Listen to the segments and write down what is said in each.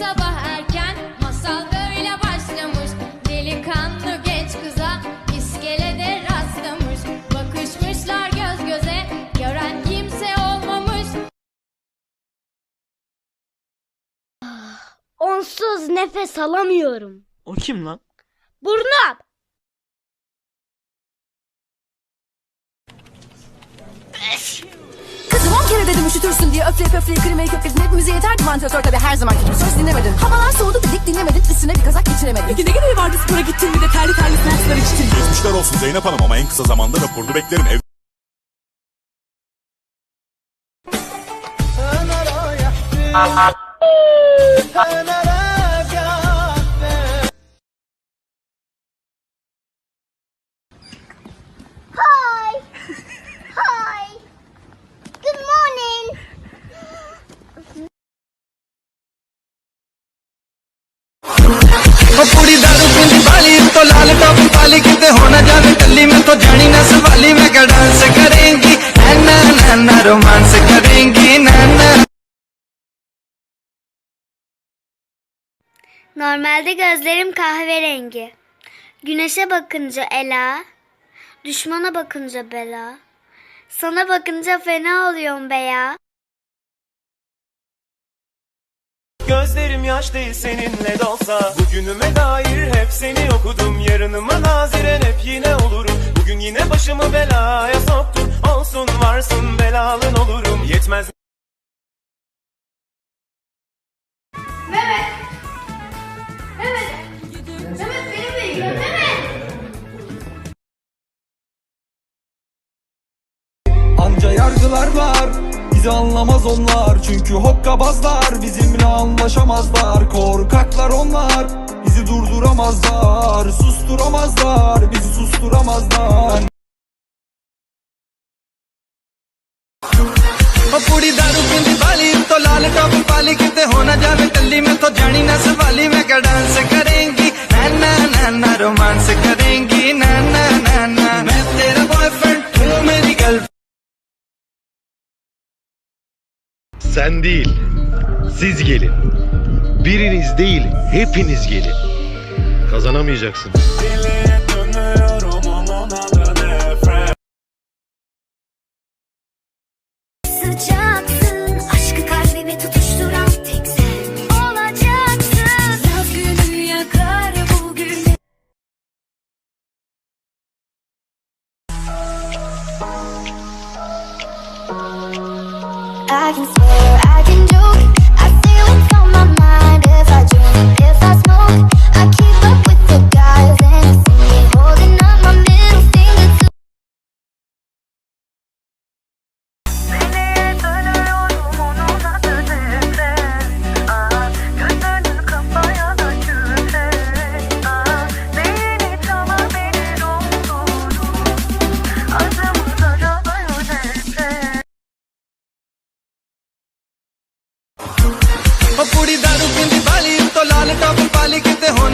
sabah erken masal böyle başlamış Delikanlı genç kıza iskelede rastlamış Bakışmışlar göz göze gören kimse olmamış Onsuz nefes alamıyorum. O kim lan? Burnum. Kere dedim üşütürsün diye öfleyip öfleyip klimayı kökledin Hepimize yeterdi vantilatör tabi her zaman gibi söz dinlemedin. Havalar soğudu dedik dinlemedin. Üstüne bir kazak geçiremedin. Peki ne gereği vardı spora gittin bir de terli terli soğuk sular içtin? Geçmişler olsun Zeynep Hanım ama en kısa zamanda raporunu beklerim. Ev Hi. वाली किते हो ना जावे में तो जानी नस वाली मैं का डांस करेंगी नैना नैना रोमांस करेंगी नैना Normalde gözlerim kahverengi. Güneşe bakınca ela, düşmana bakınca bela. Sana bakınca fena oluyorum be ya. Gözlerim yaş değil seninle dolsa. Bugünüme dair hep seni okudum. Yarınıma naziren hep yine olurum. Bugün yine başımı belaya soktun Olsun varsın belalın olurum. Yetmez. Anca Bizi anlamaz onlar çünkü hokkabazlar. Bizimle anlaşamazlar korkaklar onlar. Bizi durduramazlar susturamazlar. Bizi susturamazlar. पूरी दारू पींदी बाली तो लाल टॉप पाली कितने हो ना जावे गली में तो जानी ना सवाली में क्या डांस करेंगी? ना ना ना ना रोमांस करेंगी ना ना ना ना। मैं तेरा boyfriend Sen değil, siz gelin. Biriniz değil, hepiniz gelin. Kazanamayacaksınız.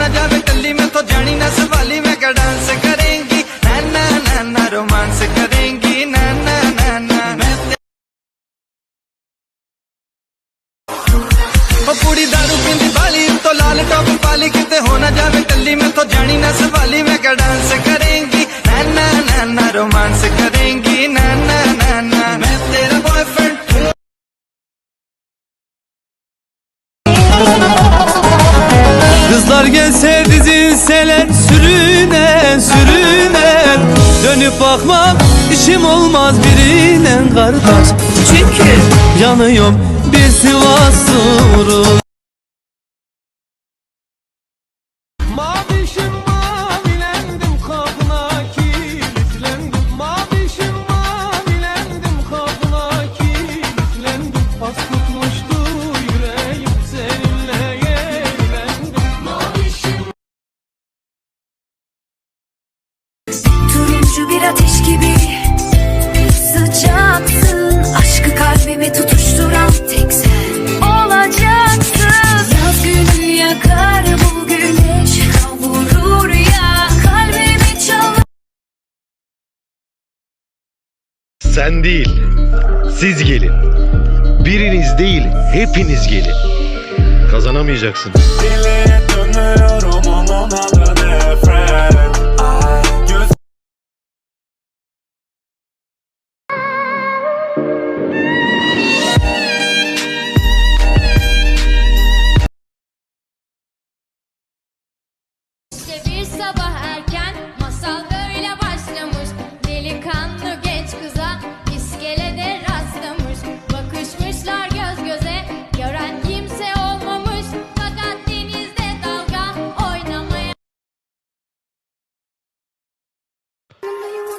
ਨਾ ਜਾਵੇ ਕੱਲੀ ਮੈਂ ਤੋਂ ਜਾਣੀ ਨਾ ਸਵਾਲੀ, ਮੈਂ ਕਾ ਡਾਂਸ ਕਰੇਂਗੀ। ਨਾ ਨਾ ਨਾ ਨਾ ਰੋਮਾਂਸ ਕਰੇਂਗੀ। ਨਾ ਨਾ ਨਾ ਨਾ ਉਹ ਕੁੜੀ ਦਾਰੂ ਪੀਂਦੀ ਬਾਲੀ ਤੋਂ ਲਾਲ ਟੋਪ ਪਾਲੀ, ਕਿਤੇ ਹੋ ਨਾ ਜਾਵੇ ਕੱਲੀ ਮੈਂ ਤੋਂ ਜਾਣੀ ਨਾ ਸਵਾਲੀ, ਮੈਂ ਕਾ dance gelse dizilseler sürüne sürüne. Dönüp bakmam işim olmaz birine kardeş. Çünkü yanıyorum bir Sivas Turuncu bir ateş gibi Sıcaksın aşkı kalbime tutuşturan tek sen olacaksın Yaz günü yakar bu güneş kavurur ya kalbimi çalar Sen değil, siz gelin. Biriniz değil, hepiniz gelin. Kazanamayacaksınız. Kazanamayacaksın. Deliye dönüyorum onun adı nefret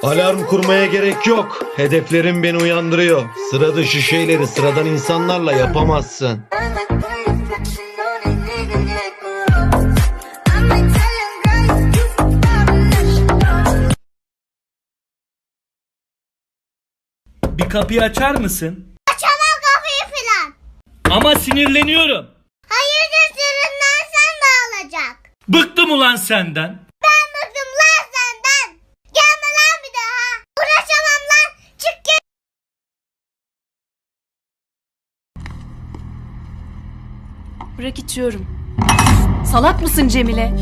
Alarm kurmaya gerek yok. Hedeflerim beni uyandırıyor. Sıra dışı şeyleri sıradan insanlarla yapamazsın. Bir kapıyı açar mısın? Açamam kapıyı filan. Ama sinirleniyorum. Hayırdır sırrından sen de alacak. Bıktım ulan senden. Ben bıktım lan senden. Gelme lan bir daha. Uğraşamam lan. Çık git. Bırak içiyorum. Salak mısın Cemile?